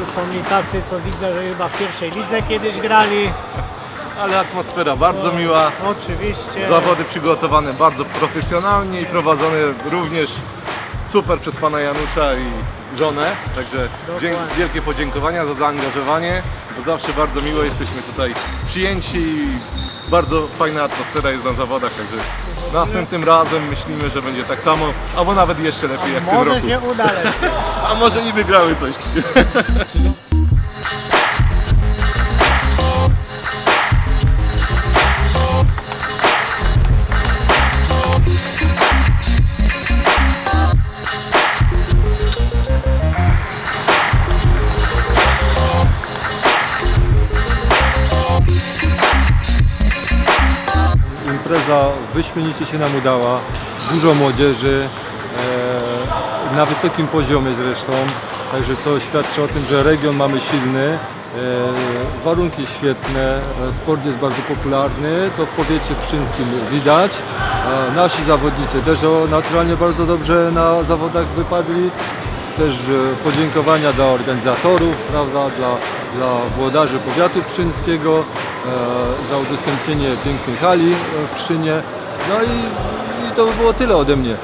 tu są i tacy, co widzę, że chyba w pierwszej lidze kiedyś grali. Ale atmosfera bardzo miła. Oczywiście. Zawody przygotowane bardzo profesjonalnie i prowadzone również super przez pana Janusza i żonę. Także dzie- Dokładnie. wielkie podziękowania za zaangażowanie, bo zawsze bardzo miło jesteśmy tutaj przyjęci i bardzo fajna atmosfera jest na zawodach, także następnym razem myślimy, że będzie tak samo, albo nawet jeszcze lepiej jak w tym Może roku. się uda lepiej. A może i wygrały coś. wyśmienicie się nam udała, dużo młodzieży, e, na wysokim poziomie zresztą, także co świadczy o tym, że region mamy silny, e, warunki świetne, e, sport jest bardzo popularny, to w powiecie pszczyńskim widać. E, nasi zawodnicy też o, naturalnie bardzo dobrze na zawodach wypadli, też e, podziękowania dla organizatorów, prawda, dla, dla włodarzy powiatu pszczyńskiego e, za udostępnienie pięknej hali e, w Pszczynie. No i, i to by było tyle ode mnie.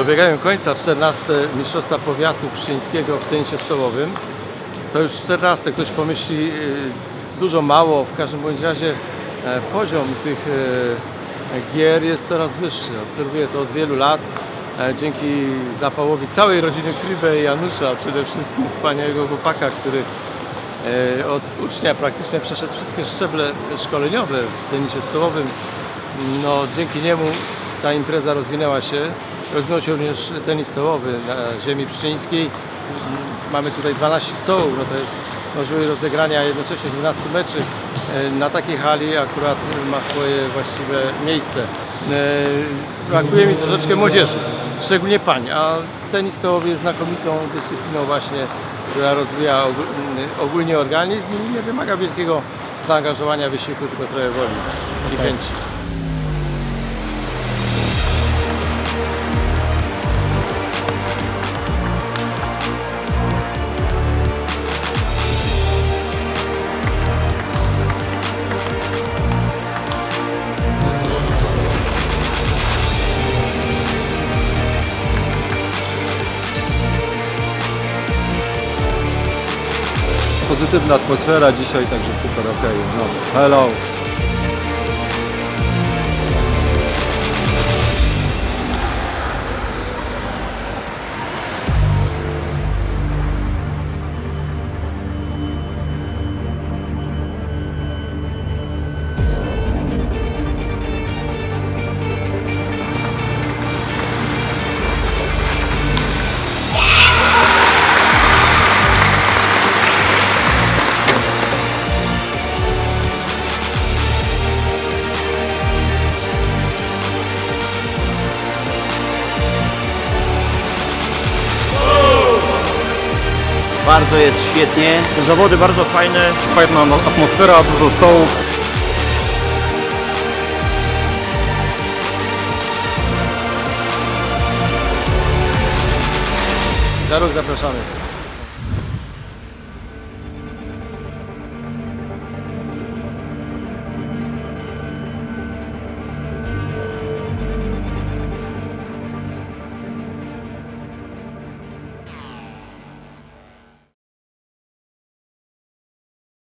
Dobiegają końca 14 Mistrzostwa Powiatu Pszczyńskiego w tenisie stołowym. To już 14, ktoś pomyśli y, dużo mało, w każdym bądź razie e, poziom tych e, gier jest coraz wyższy. Obserwuję to od wielu lat. E, Dzięki zapałowi całej rodziny Fribe i Janusza, przede wszystkim wspaniałego chłopaka, który od ucznia praktycznie przeszedł wszystkie szczeble szkoleniowe w tenisie stołowym. No, dzięki niemu ta impreza rozwinęła się. Rozwinął się również tenis stołowy na ziemi pszczyńskiej. Mamy tutaj 12 stołów, no to jest możliwość rozegrania jednocześnie 12 meczy e, na takiej hali akurat ma swoje właściwe miejsce. E, Brakuje mi troszeczkę młodzieży, szczególnie pań, a tenis stołowy jest znakomitą dyscypliną właśnie, która rozwija ogól- ogólnie organizm i nie wymaga wielkiego zaangażowania, wysiłku, tylko trochę woli i chęci. Pozytywna atmosfera dzisiaj, także super, okej. No. Hello. Bardzo jest świetnie. Zawody bardzo fajne. Fajna atmosfera, dużo stołów. Za zapraszamy.